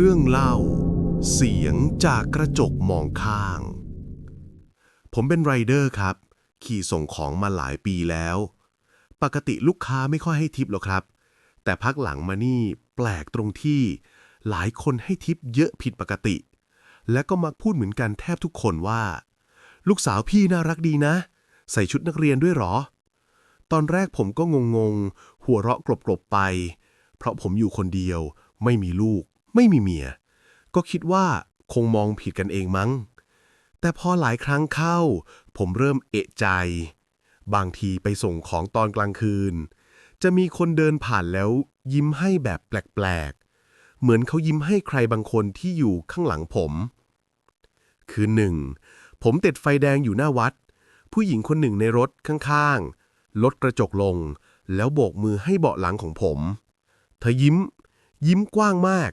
เรื่องเล่า เสียงจากกระจกมองข้าง ผมเป็นไรเดอร์ครับ ขี่ส่งของมาหลายปีแล้ว ปกติลูกค้าไม่ค่อยให้ทิปหรอกครับ แต่พักหลังมานี่แปลกตรงที่ หลายคนให้ทิปเยอะผิดปกติ และก็มักพูดเหมือนกันแทบทุกคนว่า ลูกสาวพี่น่ารักดีนะ ใส่ชุดนักเรียนด้วยหรอ ตอนแรกผมก็งงๆหัวเราะกลบๆไป เพราะผมอยู่คนเดียวไม่มีลูก ไม่มีเมีย ก็คิดว่าคงมองผิดกันเองมั้ง แต่พอหลายครั้งเข้า ผมเริ่มเอะใจ บางทีไปส่งของตอนกลางคืน จะมีคนเดินผ่านแล้วยิ้มให้แบบแปลกๆ เหมือนเขายิ้มให้ใครบางคนที่อยู่ข้างหลังผม คืนหนึ่ง ผมติดไฟแดงอยู่หน้าวัด ผู้หญิงคนหนึ่งในรถข้างๆ ลดกระจกลง แล้วโบกมือให้เบาะหลังของผม เธอยิ้ม ยิ้มกว้างมาก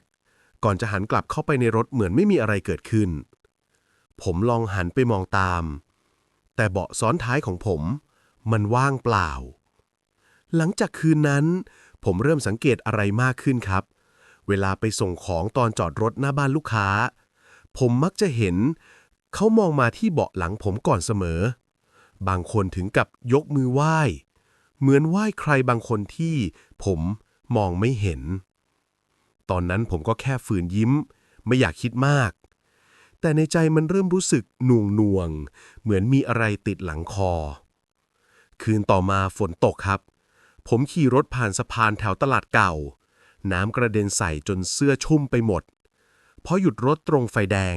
ก่อนจะหันกลับเข้าไปในรถเหมือนไม่มีอะไรเกิดขึ้น ผมลองหันไปมองตาม แต่เบาะซ้อนท้ายของผม มันว่างเปล่า หลังจากคืนนั้น ผมเริ่มสังเกตอะไรมากขึ้นครับ เวลาไปส่งของตอนจอดรถหน้าบ้านลูกค้า ผมมักจะเห็น เขามองมาที่เบาะหลังผมก่อนเสมอ บางคนถึงกับยกมือไหว้ เหมือนไหว้ใครบางคนที่ผมมองไม่เห็น ตอนนั้นผมก็แค่ฝืนยิ้ม ไม่อยากคิดมาก แต่ในใจมันเริ่มรู้สึกหน่วงหน่วง เหมือนมีอะไรติดหลังคอ คืนต่อมาฝนตกครับ ผมขี่รถผ่านสะพานแถวตลาดเก่า น้ำกระเด็นใส่จนเสื้อชุ่มไปหมด พอหยุดรถตรงไฟแดง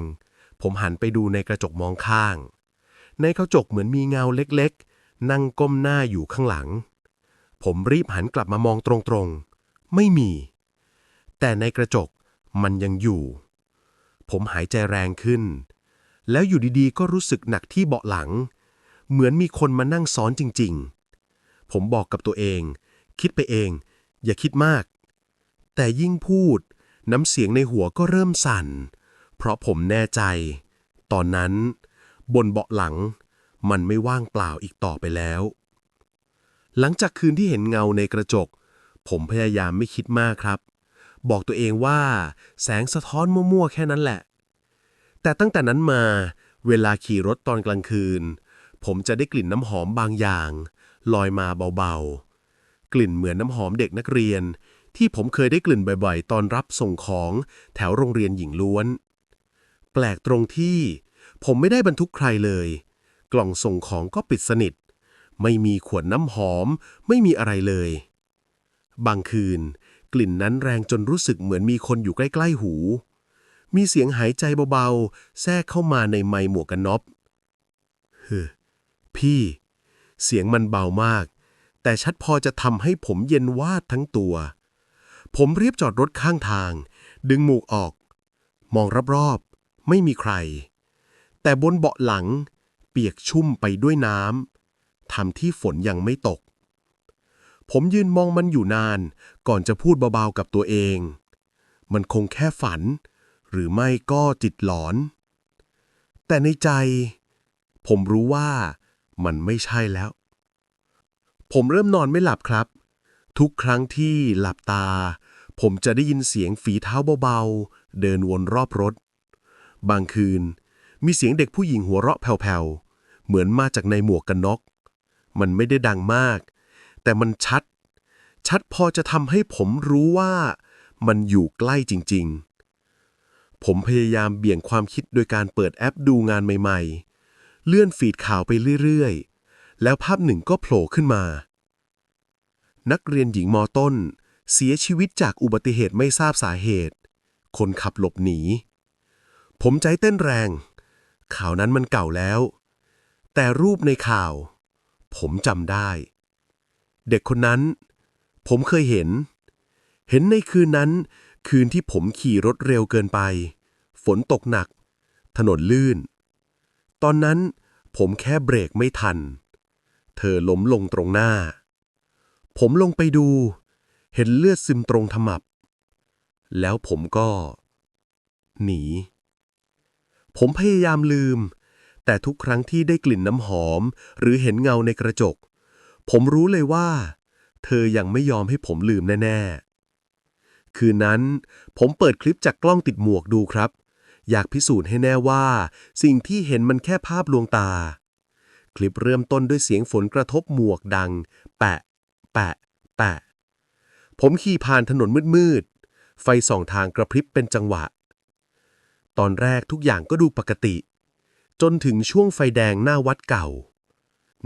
ผมหันไปดูในกระจกมองข้าง ในกระจกเหมือนมีเงาเล็กๆ นั่งก้มหน้าอยู่ข้างหลัง ผมรีบหันกลับมามองตรงๆ ไม่มี แต่ในกระจกมันยังอยู่ ผมหายใจแรงขึ้น แล้วอยู่ดีๆ ก็รู้สึกหนักที่เบาะหลัง เหมือนมีคนมานั่งซ้อนจริงๆ ผมบอกกับตัวเอง คิดไปเอง อย่าคิดมาก แต่ยิ่งพูด น้ำเสียงในหัวก็เริ่มสั่น เพราะผมแน่ใจ ตอนนั้น บนเบาะหลัง มันไม่ว่างเปล่าอีกต่อไปแล้ว หลังจากคืนที่เห็นเงาในกระจก ผมพยายามไม่คิดมากครับ บอกตัวเองว่า แสงสะท้อนมั่วๆ แค่นั้นแหละ แต่ตั้งแต่นั้นมา เวลาขี่รถตอนกลางคืน ผมจะได้กลิ่นน้ำหอมบางอย่าง ลอยมาเบาๆ กลิ่นเหมือนน้ำหอมเด็กนักเรียน ที่ผมเคยได้กลิ่นบ่อยๆ ตอนรับส่งของแถวโรงเรียนหญิงล้วน แปลกตรงที่ ผมไม่ได้บรรทุกใครเลย กล่องส่งของก็ปิดสนิท ไม่มีขวดน้ำหอม ไม่มีอะไรเลยบางคืน กลิ่นนั้นแรงจนรู้สึกเหมือนมีคนอยู่ใกล้ๆหู มีเสียงหายใจเบาๆ แทรกเข้ามาในไมหมวกกันน็อกเฮ้อพี่ เสียงมันเบามาก แต่ชัดพอจะทำให้ผมเย็นวาดทั้งตัว ผมเรียบจอดรถข้างทาง ดึงหมูกออก มองรอบๆ ไม่มีใคร แต่บนเบาะหลัง เปียกชุ่มไปด้วยน้ำทำที่ฝนยังไม่ตก ผมยืนมองมันอยู่นาน ก่อนจะพูดเบาๆกับตัวเอง มันคงแค่ฝัน หรือไม่ก็จิตหลอน แต่ในใจ ผมรู้ว่ามันไม่ใช่แล้ว ผมเริ่มนอนไม่หลับครับ ทุกครั้งที่หลับตา ผมจะได้ยินเสียงฝีเท้าเบาๆ เดินวนรอบรถ บางคืนมีเสียงเด็กผู้หญิงหัวเราะแผ่วๆ เหมือนมาจากในหมวกกันน็อก มันไม่ได้ดังมาก แต่มันชัด ชัดพอจะทำให้ผมรู้ว่ามันอยู่ใกล้จริง ๆ ผมพยายามเบี่ยงความคิดโดยการเปิดแอปดูงานใหม่ ๆ เลื่อนฟีดข่าวไปเรื่อย ๆ แล้วภาพหนึ่งก็โผล่ขึ้นมา นักเรียนหญิงมอต้น เสียชีวิตจากอุบัติเหตุไม่ทราบสาเหตุ คนขับหลบหนี ผมใจเต้นแรง ข่าวนั้นมันเก่าแล้ว แต่รูปในข่าว ผมจำได้ เด็กคนนั้น ผมเคยเห็น เห็นในคืนนั้น คืนที่ผมขี่รถเร็วเกินไป ฝนตกหนัก ถนนลื่น ตอนนั้นผมแค่เบรกไม่ทัน เธอล้มลงตรงหน้า ผมลงไปดู เห็นเลือดซึมตรงขมับ แล้วผมก็ หนี ผมพยายามลืม แต่ทุกครั้งที่ได้กลิ่นน้ำหอม หรือเห็นเงาในกระจก ผมรู้เลยว่า เธอยังไม่ยอมให้ผมลืมแน่ ๆ คืนนั้น ผมเปิดคลิปจากกล้องติดหมวกดูครับ อยากพิสูจน์ให้แน่ว่า สิ่งที่เห็นมันแค่ภาพลวงตา คลิปเริ่มต้นด้วยเสียงฝนกระทบหมวกดัง แปะ แปะ แปะ ผมขี่ผ่านถนนมืดๆ ไฟส่องทางกระพริบเป็นจังหวะ ตอนแรกทุกอย่างก็ดูปกติ จนถึงช่วงไฟแดงหน้าวัดเก่า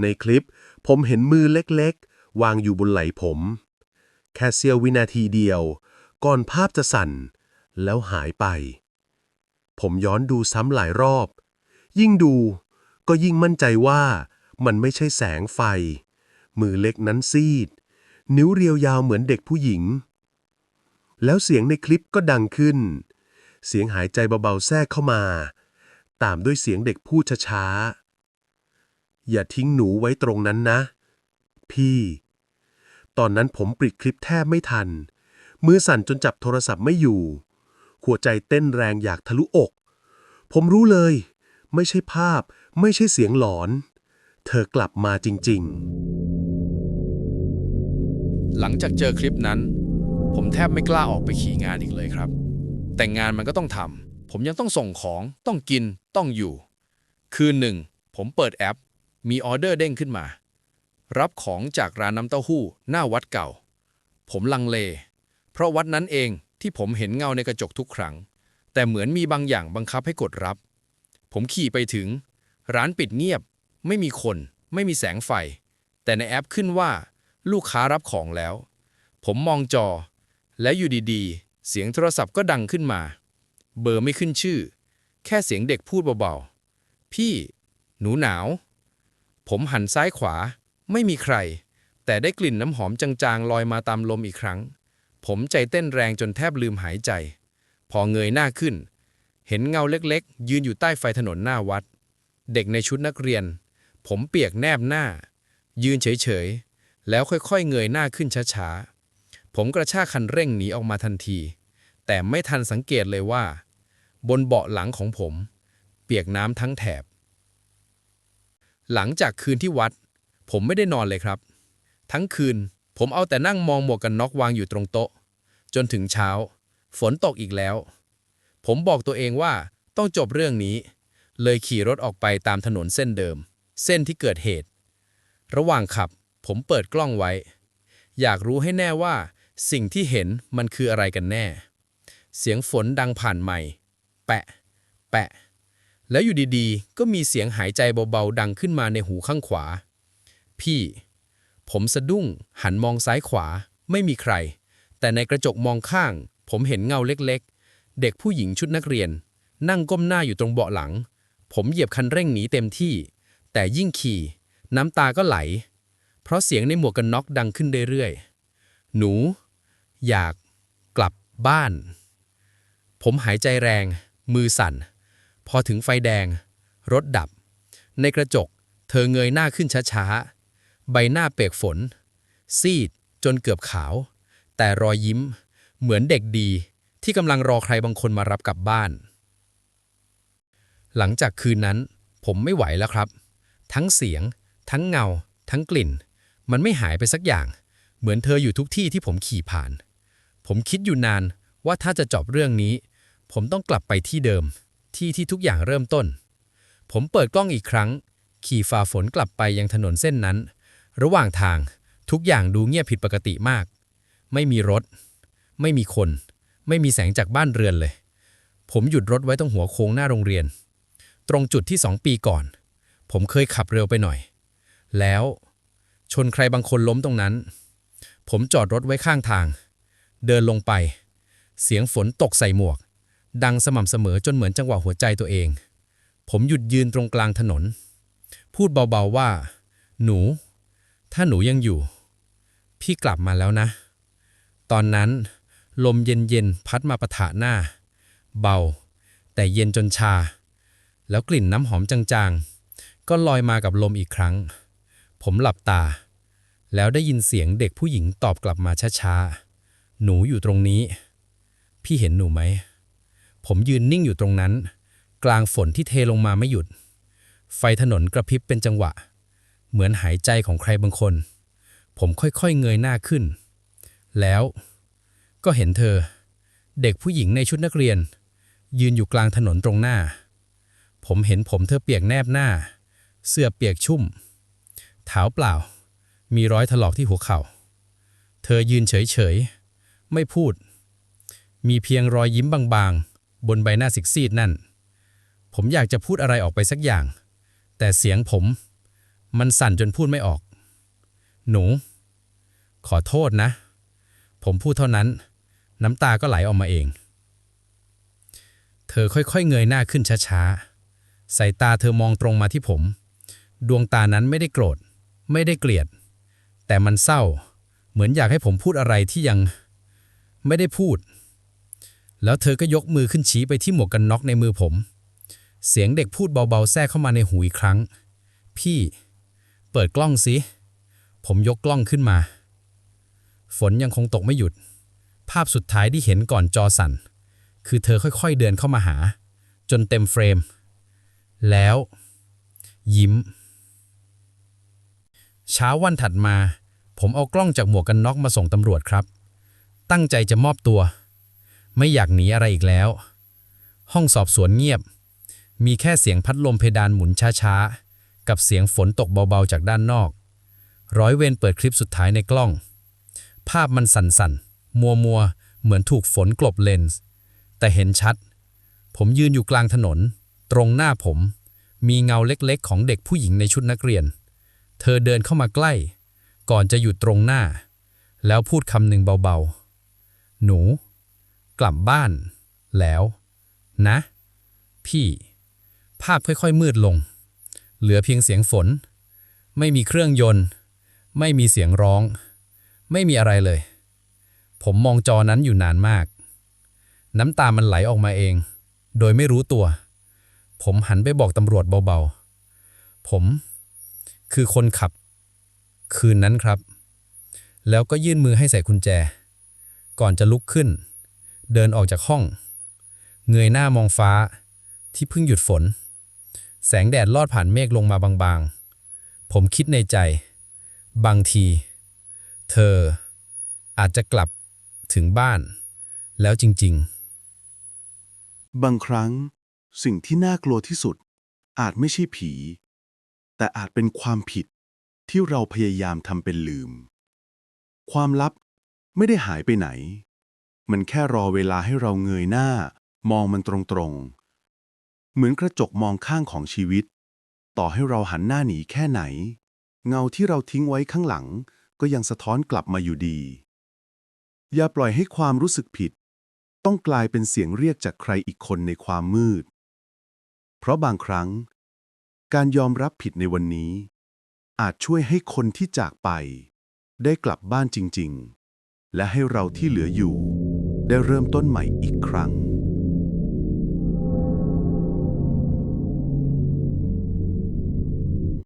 ในคลิป ผมเห็นมือเล็กๆ วางอยู่บนไหล่ผม แค่เสี้ยววินาทีเดียว ก่อนภาพจะสั่น แล้วหายไป ผมย้อนดูซ้ำหลายรอบ ยิ่งดูก็ยิ่งมั่นใจว่ามันไม่ใช่แสงไฟ มือเล็กนั้นซีด นิ้วเรียวยาวเหมือนเด็กผู้หญิง แล้วเสียงในคลิปก็ดังขึ้น เสียงหายใจเบาๆแทรกเข้ามา ตามด้วยเสียงเด็กพูดช้าๆ อย่าทิ้งหนูไว้ตรงนั้นนะ พี่ ตอนนั้นผมปิดคลิปแทบไม่ทัน มือสั่นจนจับโทรศัพท์ไม่อยู่ หัวใจเต้นแรงอยากทะลุอก ผมรู้เลย ไม่ใช่ภาพ ไม่ใช่เสียงหลอน เธอกลับมาจริง ๆ หลังจากเจอคลิปนั้น ผมแทบไม่กล้าออกไปขี่งานอีกเลยครับ แต่งานมันก็ต้องทำผมยังต้องส่งของ ต้องกิน ต้องอยู่ คืนหนึ่ง ผมเปิดแอป มีออเดอร์เด้งขึ้นมา รับของจากร้านน้ำเต้าหู้ หน้าวัดเก่า ผมลังเล เพราะวัดนั้นเองที่ผมเห็นเงาในกระจกทุกครั้ง แต่เหมือนมีบางอย่างบังคับให้กดรับ ผมขี่ไปถึง ร้านปิดเงียบ ไม่มีคน ไม่มีแสงไฟ แต่ในแอปขึ้นว่า ลูกค้ารับของแล้ว ผมมองจอ แล้วอยู่ดีๆ เสียงโทรศัพท์ก็ดังขึ้นมา เบอร์ไม่ขึ้นชื่อ แค่เสียงเด็กพูดเบาๆ พี่ หนูหนาว ผมหันซ้ายขวา ไม่มีใคร แต่ได้กลิ่นน้ำหอมจางๆ ลอยมาตามลมอีกครั้ง ผมใจเต้นแรงจนแทบลืมหายใจ พอเงยหน้าขึ้น เห็นเงาเล็กๆ ยืนอยู่ใต้ไฟถนนหน้าวัด เด็กในชุดนักเรียน ผมเปียกแนบหน้า ยืนเฉยๆ แล้วค่อยๆ เงยหน้าขึ้นช้าๆ ผมกระชากคันเร่งหนีออกมาทันที แต่ไม่ทันสังเกตเลยว่า บนเบาะหลังของผม เปียกน้ำทั้งแถบ หลังจากคืนที่วัด ผมไม่ได้นอนเลยครับ ทั้งคืนผมเอาแต่นั่งมองหมวกกันน็อกวางอยู่ตรงโต๊ะ จนถึงเช้า ฝนตกอีกแล้ว ผมบอกตัวเองว่าต้องจบเรื่องนี้ เลยขี่รถออกไปตามถนนเส้นเดิม เส้นที่เกิดเหตุ ระหว่างขับ ผมเปิดกล้องไว้ อยากรู้ให้แน่ว่า สิ่งที่เห็นมันคืออะไรกันแน่ เสียงฝนดังผ่านใหม่ แปะ แปะ แล้วอยู่ดีๆ ก็มีเสียงหายใจเบาๆ ดังขึ้นมาในหูข้างขวา พี่ ผมสะดุ้ง หันมองซ้ายขวา ไม่มีใคร แต่ในกระจกมองข้าง ผมเห็นเงาเล็กๆ เด็กผู้หญิงชุดนักเรียน นั่งก้มหน้าอยู่ตรงเบาะหลัง ผมเหยียบคันเร่งหนีเต็มที่ แต่ยิ่งขี่ น้ำตาก็ไหล เพราะเสียงในหมวกกันน็อกดังขึ้นเรื่อยๆ หนู อยาก กลับบ้าน ผมหายใจแรง มือสั่น พอถึงไฟแดง รถดับ ในกระจก เธอเงยหน้าขึ้นช้าๆ ใบหน้าเปียกฝน ซีดจนเกือบขาว แต่รอยยิ้ม เหมือนเด็กดีที่กำลังรอใครบางคนมารับกลับบ้าน หลังจากคืนนั้น ผมไม่ไหวแล้วครับ ทั้งเสียง ทั้งเงา ทั้งกลิ่น มันไม่หายไปสักอย่าง เหมือนเธออยู่ทุกที่ที่ผมขี่ผ่าน ผมคิดอยู่นานว่าถ้าจะจบเรื่องนี้ ผมต้องกลับไปที่เดิม ที่ที่ทุกอย่างเริ่มต้น ผมเปิดกล้องอีกครั้ง ขี่ฝ่าฝนกลับไปยังถนนเส้นนั้น ระหว่างทางทุกอย่างดูเงียบผิดปกติมาก ไม่มีรถ ไม่มีคน ไม่มีแสงจากบ้านเรือนเลย ผมหยุดรถไว้ตรงหัวโค้งหน้าโรงเรียน ตรงจุดที่สองปีก่อน ผมเคยขับเร็วไปหน่อย แล้วชนใครบางคนล้มตรงนั้น ผมจอดรถไว้ข้างทาง เดินลงไป เสียงฝนตกใส่หมวก ดังสม่ำเสมอจนเหมือนจังหวะหัวใจตัวเอง ผมหยุดยืนตรงกลางถนน พูดเบาๆว่า หนู ถ้าหนูยังอยู่ พี่กลับมาแล้วนะ ตอนนั้น ลมเย็นๆพัดมาประทะหน้า เบา แต่เย็นจนชา แล้วกลิ่นน้ำหอมจางๆ ก็ลอยมากับลมอีกครั้ง ผมหลับตา แล้วได้ยินเสียงเด็กผู้หญิงตอบกลับมาช้าๆ หนูอยู่ตรงนี้ พี่เห็นหนูไหม ผมยืนนิ่งอยู่ตรงนั้น กลางฝนที่เทลงมาไม่หยุด ไฟถนนกระพริบเป็นจังหวะ เหมือนหายใจของใครบางคน ผมค่อยๆเงยหน้าขึ้น แล้วก็เห็นเธอ เด็กผู้หญิงในชุดนักเรียน ยืนอยู่กลางถนนตรงหน้า ผมเห็นผมเธอเปียกแนบหน้า เสื้อเปียกชุ่มเท้าเปล่า มีรอยถลอกที่หัวเข่า เธอยืนเฉยๆ ไม่พูด มีเพียงรอยยิ้มบางๆ บนใบหน้าสิกซีดนั่น ผมอยากจะพูดอะไรออกไปสักอย่าง แต่เสียงผม มันสั่นจนพูดไม่ออก หนู ขอโทษนะ ผมพูดเท่านั้น น้ำตาก็ไหลออกมาเอง เธอค่อยๆเงยหน้าขึ้นช้าๆสายตาเธอมองตรงมาที่ผม ดวงตานั้นไม่ได้โกรธ ไม่ได้เกลียด แต่มันเศร้า เหมือนอยากให้ผมพูดอะไรที่ยัง ไม่ได้พูด แล้วเธอก็ยกมือขึ้นชี้ไปที่หมวกกันน็อกในมือผม เสียงเด็กพูดเบาๆแทรกเข้ามาในหูอีกครั้ง พี่ เปิดกล้องสิ ผมยกกล้องขึ้นมา ฝนยังคงตกไม่หยุด ภาพสุดท้ายที่เห็นก่อนจอสั่น คือเธอค่อยๆเดินเข้ามาหา จนเต็มเฟรม แล้ว ยิ้ม เช้าวันถัดมา ผมเอากล้องจากหมวกกันน็อกมาส่งตำรวจครับ ตั้งใจจะมอบตัว ไม่อยากหนีอะไรอีกแล้ว ห้องสอบสวนเงียบ มีแค่เสียงพัดลมเพดานหมุนช้าๆ กับเสียงฝนตกเบาๆจากด้านนอก ร้อยเวรเปิดคลิปสุดท้ายในกล้อง ภาพมันสั่นๆ มัวๆ เหมือนถูกฝนกลบเลนส์ แต่เห็นชัด ผมยืนอยู่กลางถนน ตรงหน้าผม มีเงาเล็กๆ ของเด็กผู้หญิงในชุดนักเรียน เธอเดินเข้ามาใกล้ ก่อนจะหยุดตรงหน้า แล้วพูดคำหนึ่งเบาๆ หนู กลับบ้านแล้ว นะ พี่ ภาพค่อยๆมืดลง เหลือเพียงเสียงฝน ไม่มีเครื่องยนต์ ไม่มีเสียงร้อง ไม่มีอะไรเลย ผมมองจอนั้นอยู่นานมาก น้ำตามันไหลออกมาเอง โดยไม่รู้ตัว ผมหันไปบอกตำรวจเบาๆ ผม คือคนขับ คืนนั้นครับ แล้วก็ยื่นมือให้ใส่กุญแจ ก่อนจะลุกขึ้น เดินออกจากห้อง เงยหน้ามองฟ้า ที่เพิ่งหยุดฝน แสงแดดลอดผ่านเมฆลงมาบางๆ ผมคิดในใจ บางที เธออาจจะกลับถึงบ้าน แล้วจริง ๆ บางครั้ง สิ่งที่น่ากลัวที่สุด อาจไม่ใช่ผี แต่อาจเป็นความผิดที่เราพยายามทำเป็นลืม ความลับไม่ได้หายไปไหน มันแค่รอเวลาให้เราเงยหน้า มองมันตรงๆ เหมือนกระจกมองข้างของชีวิต ต่อให้เราหันหน้าหนีแค่ไหน เงาที่เราทิ้งไว้ข้างหลัง ก็ยังสะท้อนกลับมาอยู่ดี อย่าปล่อยให้ความรู้สึกผิด ต้องกลายเป็นเสียงเรียกจากใครอีกคนในความมืด เพราะบางครั้ง การยอมรับผิดในวันนี้ อาจช่วยให้คนที่จากไป ได้กลับบ้านจริง ๆ และให้เราที่เหลืออยู่ ได้เริ่มต้นใหม่อีกครั้ง